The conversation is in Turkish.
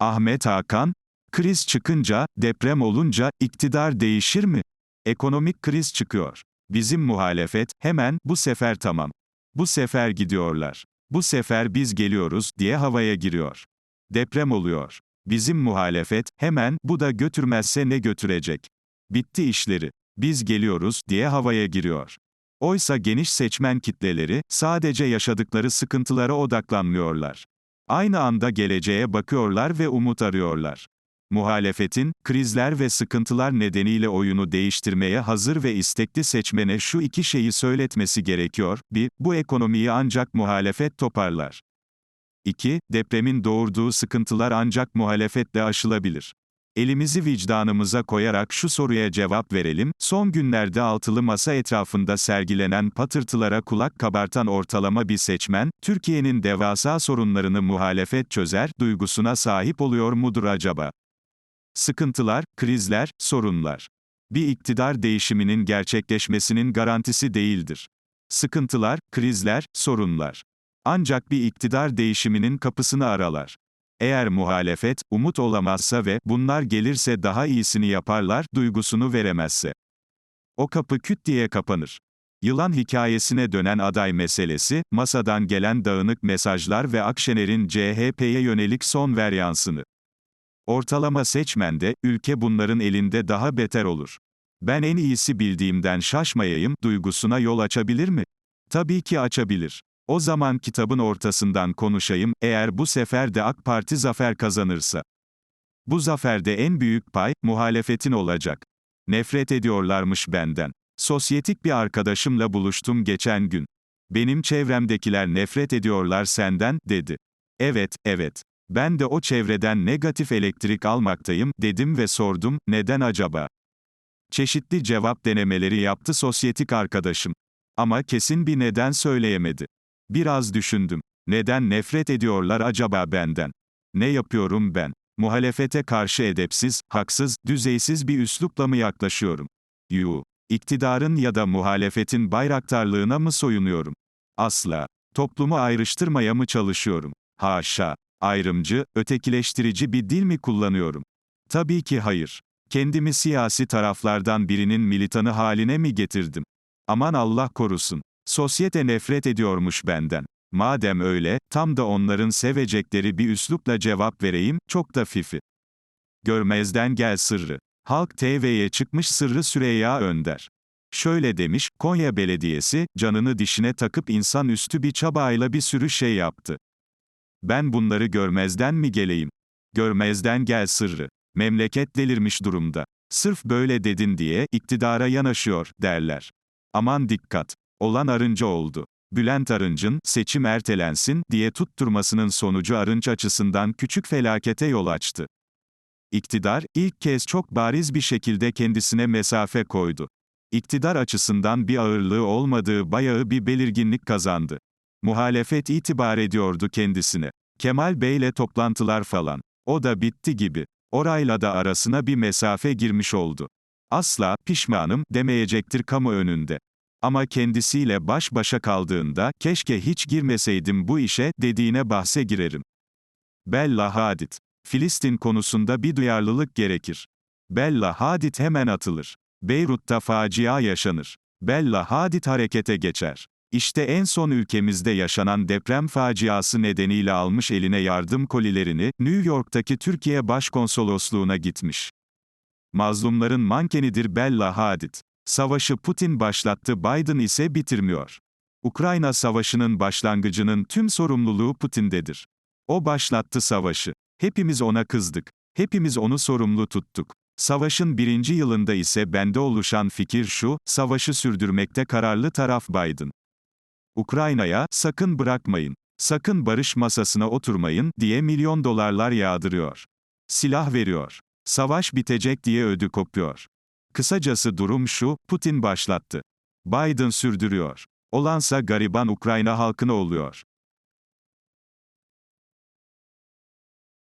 Ahmet Hakan, kriz çıkınca, deprem olunca, iktidar değişir mi? Ekonomik kriz çıkıyor. Bizim muhalefet, hemen, bu sefer tamam. Bu sefer gidiyorlar. Bu sefer biz geliyoruz, diye havaya giriyor. Deprem oluyor. Bizim muhalefet, hemen, bu da götürmezse ne götürecek? Bitti işleri. Biz geliyoruz, diye havaya giriyor. Oysa geniş seçmen kitleleri, sadece yaşadıkları sıkıntılara odaklanmıyorlar. Aynı anda geleceğe bakıyorlar ve umut arıyorlar. Muhalefetin, krizler ve sıkıntılar nedeniyle oyunu değiştirmeye hazır ve istekli seçmene şu iki şeyi söyletmesi gerekiyor. 1. Bu ekonomiyi ancak muhalefet toparlar. 2. Depremin doğurduğu sıkıntılar ancak muhalefetle aşılabilir. Elimizi vicdanımıza koyarak şu soruya cevap verelim, son günlerde altılı masa etrafında sergilenen patırtılara kulak kabartan ortalama bir seçmen, Türkiye'nin devasa sorunlarını muhalefet çözer, duygusuna sahip oluyor mudur acaba? Sıkıntılar, krizler, sorunlar. Bir iktidar değişiminin gerçekleşmesinin garantisi değildir. Sıkıntılar, krizler, sorunlar. Ancak bir iktidar değişiminin kapısını aralar. Eğer muhalefet, umut olamazsa ve bunlar gelirse daha iyisini yaparlar, duygusunu veremezse. O kapı küt diye kapanır. Yılan hikayesine dönen aday meselesi, masadan gelen dağınık mesajlar ve Akşener'in CHP'ye yönelik son veryansını. Ortalama seçmende, ülke bunların elinde daha beter olur. Ben en iyisi bildiğimden şaşmayayım, duygusuna yol açabilir mi? Tabii ki açabilir. O zaman kitabın ortasından konuşayım, eğer bu sefer de AK Parti zafer kazanırsa. Bu zaferde en büyük pay, muhalefetin olacak. Nefret ediyorlarmış benden. Sosyetik bir arkadaşımla buluştum geçen gün. Benim çevremdekiler nefret ediyorlar senden, dedi. Evet, evet. Ben de o çevreden negatif elektrik almaktayım, dedim ve sordum, neden acaba? Çeşitli cevap denemeleri yaptı sosyetik arkadaşım. Ama kesin bir neden söyleyemedi. Biraz düşündüm. Neden nefret ediyorlar acaba benden? Ne yapıyorum ben? Muhalefete karşı edepsiz, haksız, düzeysiz bir üslupla mı yaklaşıyorum? Yu. İktidarın ya da muhalefetin bayraktarlığına mı soyunuyorum? Asla. Toplumu ayrıştırmaya mı çalışıyorum? Haşa. Ayrımcı, ötekileştirici bir dil mi kullanıyorum? Tabii ki hayır. Kendimi siyasi taraflardan birinin militanı haline mi getirdim? Aman Allah korusun. Sosyete nefret ediyormuş benden. Madem öyle, tam da onların sevecekleri bir üslupla cevap vereyim, çok da fifi. Görmezden gel sırrı. Halk TV'ye çıkmış sırrı Süreyya Önder. Şöyle demiş, Konya Belediyesi, canını dişine takıp insanüstü bir çabayla bir sürü şey yaptı. Ben bunları görmezden mi geleyim? Görmezden gel sırrı. Memleket delirmiş durumda. Sırf böyle dedin diye, iktidara yanaşıyor, derler. Aman dikkat. Olan Arınca oldu. Bülent Arınç'ın, seçim ertelensin, diye tutturmasının sonucu Arınç açısından küçük felakete yol açtı. İktidar, ilk kez çok bariz bir şekilde kendisine mesafe koydu. İktidar açısından bir ağırlığı olmadığı bayağı bir belirginlik kazandı. Muhalefet itibar ediyordu kendisine. Kemal Bey'le toplantılar falan. O da bitti gibi. Orayla da arasına bir mesafe girmiş oldu. Asla, pişmanım, demeyecektir kamu önünde. Ama kendisiyle baş başa kaldığında, keşke hiç girmeseydim bu işe, dediğine bahse girerim. Bella Hadid. Filistin konusunda bir duyarlılık gerekir. Bella Hadid hemen atılır. Beyrut'ta facia yaşanır. Bella Hadid harekete geçer. İşte en son ülkemizde yaşanan deprem faciası nedeniyle almış eline yardım kolilerini, New York'taki Türkiye Başkonsolosluğu'na gitmiş. Mazlumların mankenidir Bella Hadid. Savaşı Putin başlattı Biden ise bitirmiyor. Ukrayna savaşının başlangıcının tüm sorumluluğu Putin'dedir. O başlattı savaşı. Hepimiz ona kızdık. Hepimiz onu sorumlu tuttuk. Savaşın birinci yılında ise bende oluşan fikir şu, savaşı sürdürmekte kararlı taraf Biden. Ukrayna'ya, sakın bırakmayın, sakın barış masasına oturmayın, diye milyon dolarlar yağdırıyor. Silah veriyor. Savaş bitecek diye ödü kopuyor. Kısacası durum şu, Putin başlattı. Biden sürdürüyor. Olansa gariban Ukrayna halkına oluyor.